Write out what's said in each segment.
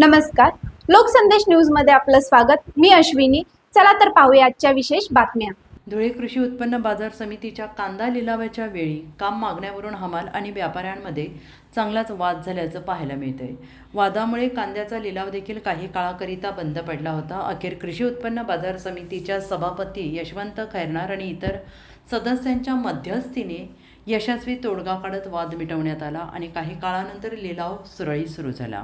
नमस्कार. लोकसंदेश न्यूजमध्ये आपलं स्वागत. मी अश्विनी. चला तर पाहूया आजच्या विशेष बातम्या. धुळे कृषी उत्पन्न बाजार समितीच्या कांदा लिलावाच्या वेळी काम मागण्यावरून हमाल आणि व्यापाऱ्यांमध्ये चांगलाच वाद झाल्याचं पाहायला मिळतंय. वादामुळे कांद्याचा लिलाव देखील काही काळाकरिता बंद पडला होता. अखेर कृषी उत्पन्न बाजार समितीच्या सभापती यशवंत खैरनार आणि इतर सदस्यांच्या मध्यस्थीने यशस्वी तोडगा काढत वाद मिटवण्यात आला आणि काही काळानंतर लिलाव सुरळीत सुरू झाला.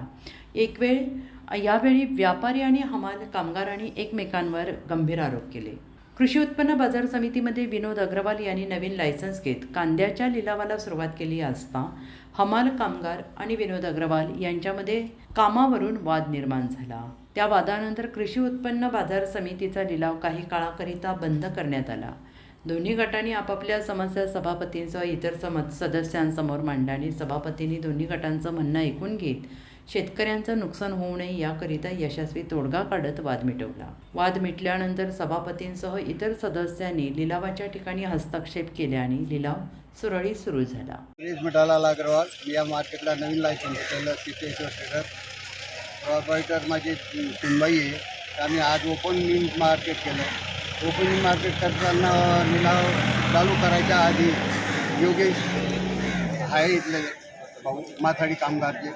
एक वेळ यावेळी व्यापारी आणि हमाल कामगारांनी एकमेकांवर गंभीर आरोप केले. कृषी उत्पन्न बाजार समितीमध्ये विनोद अग्रवाल यांनी नवीन लायसन्स घेत कांद्याच्या लिलावाला सुरुवात केली असता हमाल कामगार आणि विनोद अग्रवाल यांच्यामध्ये कामावरून वाद निर्माण झाला. त्या वादानंतर कृषी उत्पन्न बाजार समितीचा लिलाव काही काळाकरिता बंद करण्यात आला. दोन्ही गटांनी आपापल्या समस्या सभापतींसह इतर सम सदस्यांसमोर मांडल्याने सभापतींनी दोन्ही गटांचं म्हणणं ऐकून घेत शेतकऱ्यांचं नुकसान होऊ नये याकरिता यशस्वी तोडगा काढत वाद मिटवला. वाद मिटल्यानंतर सभापतींसह इतर सदस्यांनी लिलावाच्या ठिकाणी हस्तक्षेप केल्याने लिलाव सुरळीत सुरू झाला. मिठालाल अग्रवाल मी या मार्केटला नवीन लायसन्स केलं तिथे माझी आहे. तर आम्ही आज ओपन मार्केट केलं. ओपन मार्केट करताना निलाव चालू करायच्या आधी योगेश आहे इथले भाऊ माथाडी कामगारचे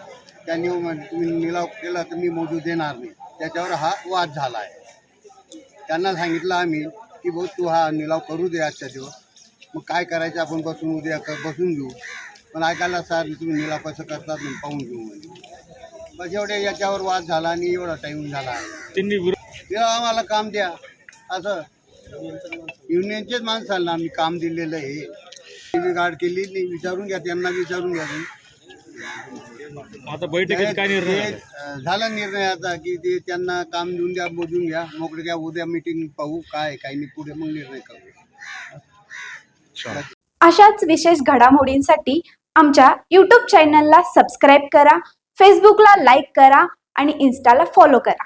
त्यांनी तुम्ही निलाव केला तर मी मोजू देणार नाही. त्याच्यावर हा वाद झाला आहे. त्यांना सांगितलं आम्ही की भाऊ तू हा निलाव करू दे आजच्या दिवस. मग काय करायचं? आपण बसून उद्या क- बसून घेऊ. पण ऐकायला सर तुम्ही निलाव कसं करतात मग पाहून घेऊ म्हणजे बस एवढे याच्यावर वाद झाला आणि एवढा टाईम झाला. त्यांनी विरोध तेव्हा आम्हाला काम द्या. असं युनियनचेच माणसाला आम्ही काम दिलेलं आहे. गार्ड केली नाही विचारून घ्या त्यांना विचारून घ्या. आता बैठकीत काय निर्णय ते, झाला? निर्णय आता की ते त्यांना काम देऊन द्या मोजून घ्या. मोकळे घ्या उद्या मीटिंग पाहू काय काही नाही पुढे मग निर्णय करू. अशाच विशेष घडामोडींसाठी आमच्या यूट्यूब चॅनलला सबस्क्राईब करा फेसबुकला लाईक करा आणि इन्स्टाला फॉलो करा.